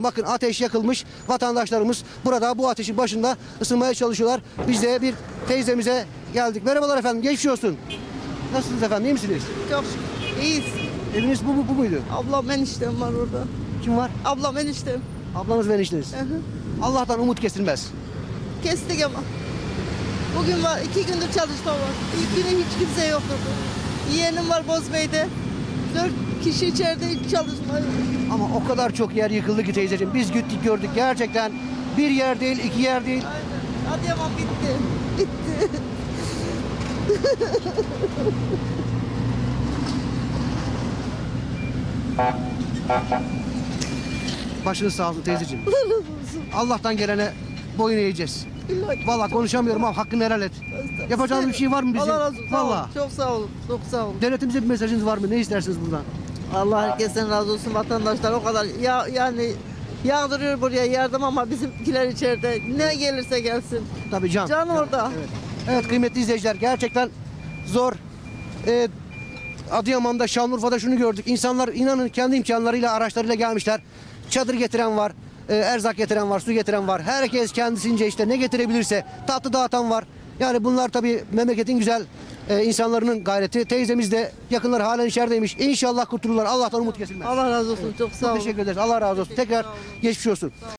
Bakın ateş yakılmış. Vatandaşlarımız burada bu ateşin başında ısınmaya çalışıyorlar. Biz de bir teyzemize geldik. Merhabalar efendim. Geçmiş olsun. Nasılsınız efendim? İyi misiniz? Çok şükür. İyiyiz. Eviniz bu, bu, bu muydu? Ablam eniştem var orada. Kim var? Ablam eniştem. Ablanız ve enişteniz. Hı hı. Allah'tan umut kesilmez. Kestik ama. Bugün var, iki gündür çalışma var. İlk günü hiç kimse yoktu. Yeğenim var Bozbey'de. Dört kişi içeride hiç çalışma yok. Ama o kadar çok yer yıkıldı ki teyzeciğim. Biz gittik gördük. Gerçekten bir yer değil, iki yer değil. Aynen. Adıyaman bitti. Bitti. Başınız sağ olsun teyzeciğim. Allah'tan gelene boyun eğeceğiz. İlla ki. Vallahi konuşamıyorum ama hakkını helal et. Yapacağınız bir şey var mı bizim? Allah razı olsun. Sağ olun. Vallahi. Çok sağ olun. Çok sağ olun. Devletimize bir mesajınız var mı? Ne istersiniz buradan? Allah herkesten razı olsun vatandaşlar o kadar ya yani yağdırıyor buraya yardım ama bizimkiler içeride ne gelirse gelsin. Tabii can. Can orada. Evet. Evet kıymetli izleyiciler gerçekten zor. Ee, Adıyaman'da, Şanlıurfa'da şunu gördük. İnsanlar inanın kendi imkanlarıyla, araçlarıyla gelmişler. Çadır getiren var, e, erzak getiren var, su getiren var. Herkes kendisince işte ne getirebilirse tatlı dağıtan var. Yani bunlar tabii memleketin güzel e, insanların gayreti. Teyzemiz de yakınlar halen içerideymiş. İnşallah kurtulurlar. Allah'tan umut kesilmez. Allah razı olsun. Çok sağ Çok olun. teşekkür ederiz. Allah razı olsun. Tekrar geçmiş olsun.